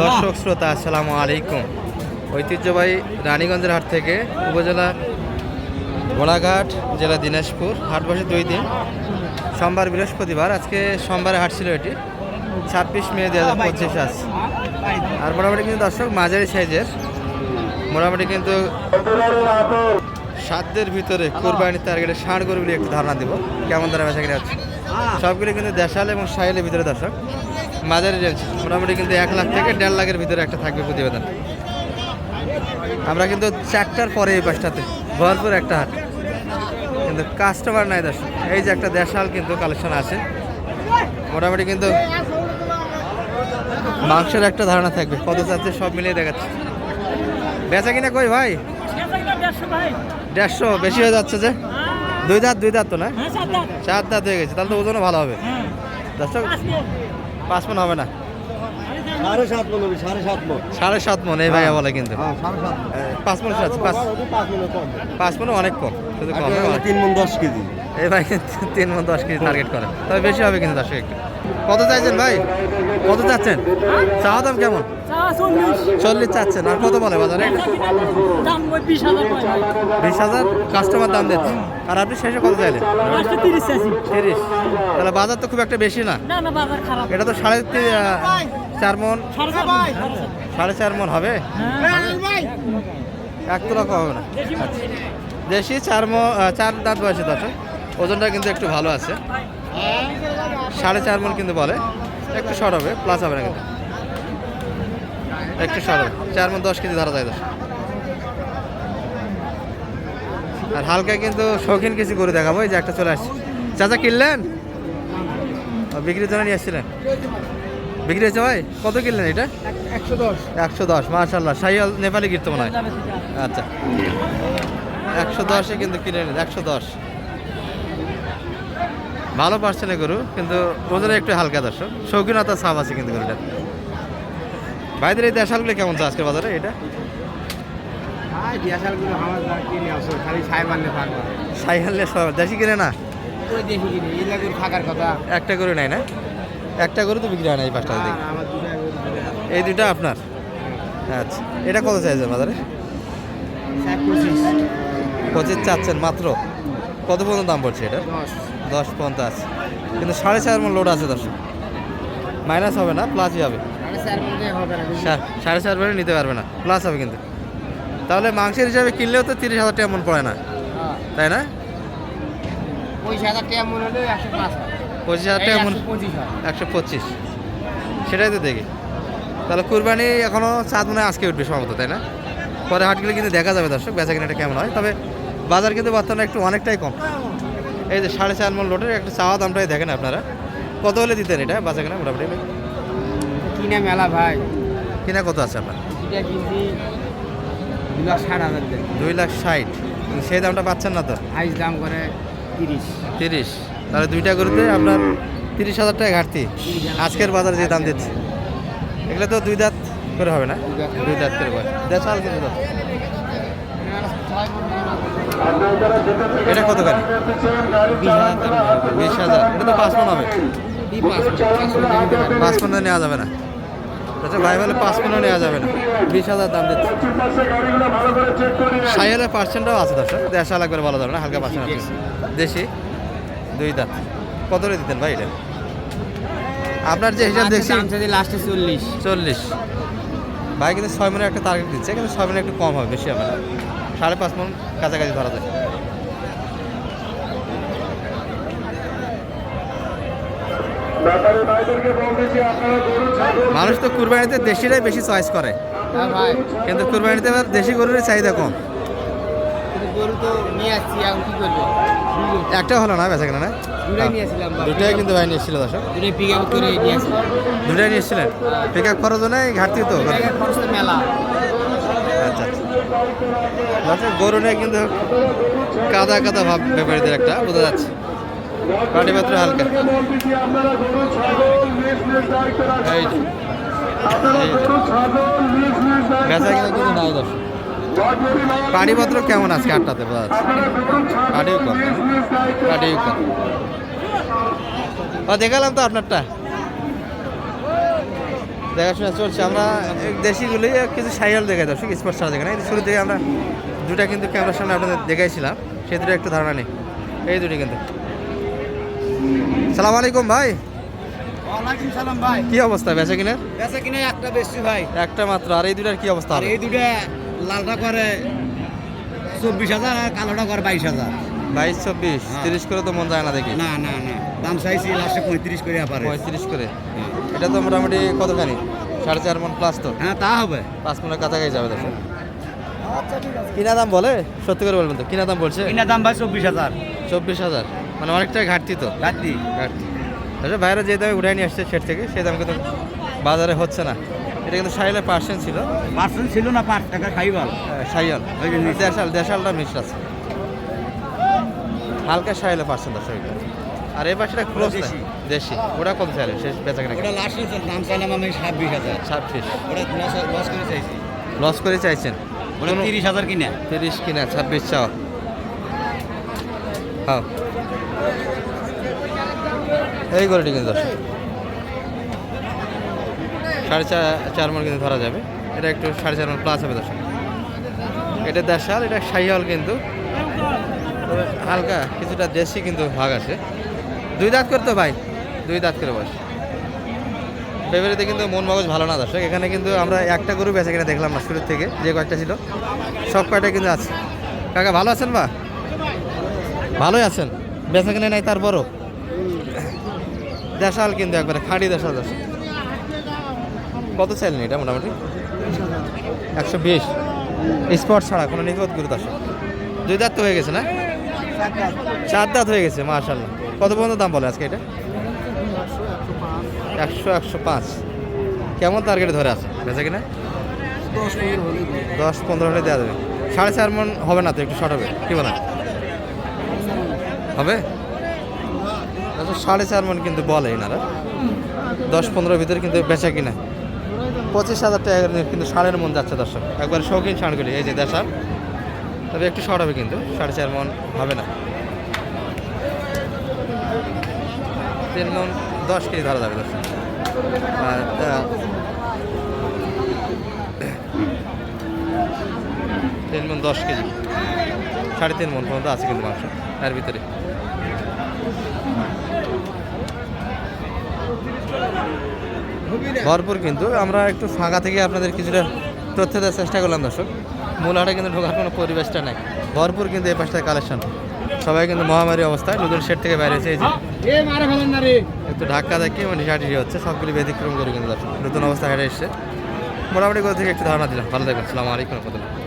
দর্শক শ্রোতা, আসসালামু আলাইকুম। ঐতিহ্যবাহী রানীগঞ্জের হাট থেকে উপজেলা ঘোড়াঘাট, জেলা দিনাজপুর, হাট বসে দুই দিন। সোমবার বৃহস্পতিবার, আজকে সোমবারে হাট ছিল এটি। ছাব্বিশ মে দু হাজার পঁচিশ আজ। আর মোটামুটি কিন্তু দর্শক মাঝারি সাইজের। মোটামুটি কিন্তু সাধ্যের ভিতরে কোরবানির টার্গেটে ষাঁড় গরুগুলি একটু ধারণা দেবো। কেমন ধরে বেচা কিনে হচ্ছে সবগুলি কিন্তু দেশাল এবং সাহেলের ভিতরে দর্শক। মাঝারি রেঞ্জ মোটামুটি কিন্তু এক লাখ থেকে দেড় লাখের ভিতরে একটা থাকবে প্রতিবেদন। আমরা কিন্তু চারটার পরে এই পাশটাতে ভরপুর একটা হাট। কিন্তু কাস্টমার নাই দর্শক। এই যে একটা দেশাল কিন্তু কালেকশন আছে। মোটামুটি কিন্তু মাংসের একটা ধারণা থাকবে। কত চাচ্ছে সব মিলিয়ে দেখাচ্ছে। বেচা কিনা কই ভাই? দেড়শো। বেশি হয়ে যাচ্ছে যে? দুই দাঁত দুই দাঁত তো না? চার দাঁত। হয়ে গেছে। তাহলে তো ওজনও ভালো হবে। দর্শক পাঁচ মন হবে না? সাড়ে সাত মন হবে সাড়ে সাত মন। সাড়ে সাত মন এই ভাইয়া বলে কিন্তু। হ্যাঁ পাঁচ মন আছে পাঁচ। পাঁচ মনে অনেক কম শুধু কম। তিন মন দশ কেজি। এই ভাই তিন মন দশ কেজি টার্গেট করে তবে বেশি হবে কিন্তু দশ একটু। কত চাইছেন ভাই? কত চাচ্ছেন? চাওয়া দাম কেমন? চল্লিশ। চাচ্ছেন আর কত বলে বাজারে? বিশ হাজার কাস্টমার দাম দিচ্ছে আর আপনি শেষে কত চাইলেন? তিরিশ তাহলে বাজার তো খুব একটা বেশি না। এটা তো সাড়ে চার মন। সাড়ে চার মন হবে? এক তো রকম হবে না। দেশি চার মন চার দাঁত বয়সে দর্শক। ওজনটা কিন্তু একটু ভালো আছে। সাড়ে চার মন কিন্তু বলে। একটু শর্ট হবে প্লাস হবে না কিন্তু। একটু শর্ট হবে। চার মন দশ কেজি ধরা যায় দশ আর হালকা কিন্তু শৌখিন কিছু করে দেখাবো যে একটা চলে আসছে। চাচা কিনলেন? বিক্রির জন্য নিয়ে আসছিলেন? বিক্রি হয়েছে ভাই? কত কিনলেন এটা? একশো দশ। একশো দশ মার্শাল্লাহ সাইয়াল নেপালি গিরতে মনে হয়। আচ্ছা। একশো দশে কিন্তু কিনে নিন একশো দশ। ভালো পার্সেন্টে গরু কিন্তু ওজনে একটু হালকা দর্শক। শৌখিনতা সাপ আছে কিন্তু গরুটার। ভাইদের এই দেশালগুলো কেমন চা আজকের বাজারে এটা? হ্যাঁ সব দেশি কিনে না? এই একটা গরু নাই না? একটা গরু তো বিক্রি হয় না এই পাঁচটা আমার দুটা আপনার? আচ্ছা এটা কত চাইছেন বাজারে? পঁচিশ। চাচ্ছেন মাত্র। কত পর্যন্ত দাম পড়ছে এটা দশ পর্যন্ত আছে কিন্তু সাড়ে চার মন লোড আছে দর্শক। মাইনাস হবে না প্লাসই হবে। সাড়ে চার মনে নিতে পারবে না প্লাস হবে কিন্তু। তাহলে মাংসের হিসাবে কিনলেও তো তিরিশ হাজার টাকা মন পড়ে না। তাই না? পঁচিশ হাজার টাকা মনে হলে হয় পঁচিশ হাজার টাকা মন একশো পঁচিশ সেটাই তো দেখি। তাহলে কুরবানি এখনও চাঁদ মনে আজকে উঠবে সম্ভবত তাই না? পরে হাটগুলো কিন্তু দেখা যাবে দর্শক বেচা কিনাটা কেমন হয়। তবে বাজার কিন্তু বর্তমানে একটু অনেকটাই কম। এই যে সাড়ে চার মন লোডের একটা চাওয়া দামটাই দেখেন আপনারা। কত হলে দিতেন এটা বাজা কেনা মোটামুটি? কিনে মেলা ভাই। কিনা কত আছে আপনার? এটা কিনছি দু লাখ ষাট হাজার দুই লাখ ষাট। সেই দামটা পাচ্ছেন না তো? আইস দাম করে তিরিশ। তিরিশ। তাহলে দুইটা গরুতে আপনার তিরিশ হাজার টাকা ঘাটতি। আজকের বাজারে যে দাম দিচ্ছে। এগুলো তো দুই দাঁত করে হবে না? দুই দাঁত। দুই করে দেশাল কিন্তু। এটা কত গাড়ি বিশ হাজার। দাম বিশ হাজার এটা তো পাঁচ মন হবে। পাঁচ পনেরো নেওয়া যাবে না। আচ্ছা ভাই বলে পাঁচ পনেরো নেওয়া যাবে না। বিশ হাজার দাম দিচ্ছে। সাইয়ালের পার্সেন্টটাও আছে দর্শক। দেশা লাগবে বলা যাবে না হালকা পার্সেন্ট আছে। দেশি দুই দাঁত। কত করে দিতেন ভাই এটা? আপনার যে হিসাব দেখছি লাস্টে চল্লিশ। চল্লিশ। ভাই কিন্তু ছয় মিনিট একটা টার্গেট দিচ্ছে কিন্তু ছয় মনে একটু কম হবে বেশি হবে না। সাড়ে পাঁচ মন কাছাকাছি ধরা যায়। মানুষ তো কুরবানিতে দেশিরাই বেশি চয়েস করে। হ্যাঁ কিন্তু কুরবানিতে দেশি গরুর চাহিদা কম। গরু তো নিয়ে আসছি এখন কি করব? একটা হলো না বেচা কেনা না? দুটাই কিন্তু ভাই নিয়েছিল দর্শক। দুটাই পিক আপ করে দুটাই নিয়েছিলেন পিক আপ খরচও নেই ঘাটতি তো। খরচ মেলা। গরু নিয়ে কিন্তু কাদা কাদা ভাব ব্যাপারীদের একটা, বোঝা যাচ্ছে। পাটি পাত্র হালকা। বেচা কিনা কিন্তু নাই দর্শক। পাটিপত্র কেমন আজকে আটটাতে, বোঝা যাচ্ছে। পাটিও কম। পাটিও কম। দেখালাম তো আপনারটা। দেখাশোনা চলছে আমরা দেশিগুলি কিছু সাইয়াল দেখে দর্শক স্পোর্টস ছাড়া দেখে না শুরু থেকে আমরা দুটা কিন্তু ক্যামেরার সামনে আপনাদের দেখাইছিলাম সেই দুটো একটু ধারণা নেই। এই দুটি কিন্তু। সালাম আলাইকুম ভাই। ভাই। কি অবস্থা বেচা কিনা? বেচা কিনে একটা বেশি ভাই। একটা মাত্র আর এই দুটার কি অবস্থা? আর এই দুটা লালটা করে চব্বিশ হাজার আর কালোটা করে বাইশ হাজার। বাইশ চব্বিশ হ্যাঁ। তিরিশ করে তো মন যায় না দেখি। না না না। দাম চাইছি লাস্টে পঁয়ত্রিশ করে পঁয়ত্রিশ করে। এটা তো মোটামুটি কতখানি? সাড়ে চার মন প্লাস তো। হ্যাঁ তা হবে। পাঁচ মনের কাছাকাছি যাবে দেখো। কিনা দাম বলে? সত্যি করে বলবেন তো কিনা দাম বলছে? কিনা দাম ভাই? চব্বিশ হাজার। চব্বিশ হাজার। মানে অনেকটাই ঘাটতি তো। ঘাটতি। ঘাটতি। আচ্ছা বাইরে যে দামে উঠাই নিয়ে আসছে সেট থেকে সেই দাম কিন্তু বাজারে হচ্ছে না। এটা কিন্তু সাইলে পার্সেন্ট ছিল। পার্সেন্ট ছিল না পাঁচ টাকা খাইবাল সাইয়াল ওই যে দেশাল দেশালটা মিশ্র আছে। হালকা সাইলে পার্সেন্ট আছে আর এই পাশেটা ক্লোজ দেশি। দেশি ওটা কত চাইলে শেষ বেচা কিনা ওটা লাস্ট দাম চাইলাম আমি ছাব্বিশ হাজার। ছাব্বিশ ওটা লস লস করে চাইছি। লস করে চাইছেন? ওটা তিরিশ হাজার কিনা। তিরিশ কিনা ছাব্বিশ চাও। হ্যাঁ। এই গরুটি কিন্তু দর্শক। সাড়ে চার চার মন কিন্তু ধরা যাবে। এটা একটু সাড়ে চার মন প্লাস হবে দর্শক। এটা দেশাল এটা শাহিওয়াল কিন্তু। হালকা কিছুটা দেশি কিন্তু ভাগ আছে। দুই দাঁত করতো ভাই? দুই দাঁত করে বয়স। ফেব্রুয়ারিতে কিন্তু মন মগজ ভালো না, দর্শক। এখানে কিন্তু আমরা একটা গরু বেচে কিনা দেখলাম না শুরুর থেকে, যে কয়েকটা ছিল। সব কয়টা কিন্তু আছে। কাকা, ভালো আছেন বা? ভালোই আছেন। বেঁচে কিনে নাই তারপরও? দেশাল কিন্তু একবারে খাঁটি দেশাল দেশাল কত চাইলেন এটা মোটামুটি? একশো বিশ। স্পট ছাড়া কোনো নিখুঁত গুরু, দর্শক। দুই দাঁত তো হয়ে গেছে না? চার দাঁত হয়ে গেছে মাশাল্লাহ কত পর্যন্ত দাম বলে আজকে এটা? একশো একশো পাঁচ। কেমন টার্গেট ধরে আছে? বেচা কিনা? দশ পনেরো হলে দেওয়া যাবে। সাড়ে চার মন হবে না তো একটু শর্ট হবে? কি বলেন? হবে? আচ্ছা সাড়ে চার মন কিন্তু বলে এনারা। দশ পনেরোর ভিতরে কিন্তু বেচা কিনা। পঁচিশ হাজার টাকা কিন্তু ষাঁড়ের মন যাচ্ছে দর্শক। একবার শৌখিন ষাঁড়গুলি এই যে দেশার তবে একটু শর্ট হবে কিন্তু সাড়ে চার মন হবে না। তিন মন দশ কেজি ধরা যাবে দর্শক তিন মন দশ কেজি। সাড়ে তিন মন পর্যন্ত আছে কিন্তু মাংস তার ভিতরে। ভরপুর কিন্তু। আমরা একটু ফাঁকা থেকে আপনাদের কিছুটা তথ্য দেওয়ার চেষ্টা করলাম, দর্শক। মূল হাটে কিন্তু ঢোকার কোনো পরিবেশটা নাই। ভরপুর কিন্তু এই পাশটায় কালেকশন সবাই কিন্তু মহামারী অবস্থায় নতুন সেট থেকে বাইরে এসে না একটু ধাক্কা ধাক্কি মানে ঝাঁটি হচ্ছে সবগুলি ব্যতিক্রম করে কিন্তু নতুন অবস্থা হেঁটে এসছে। মোটামুটি কোথা থেকে একটু ধারণা দিলাম। ভালো থাকবেন। আসসালামু আলাইকুম রহমতুল্লাহ।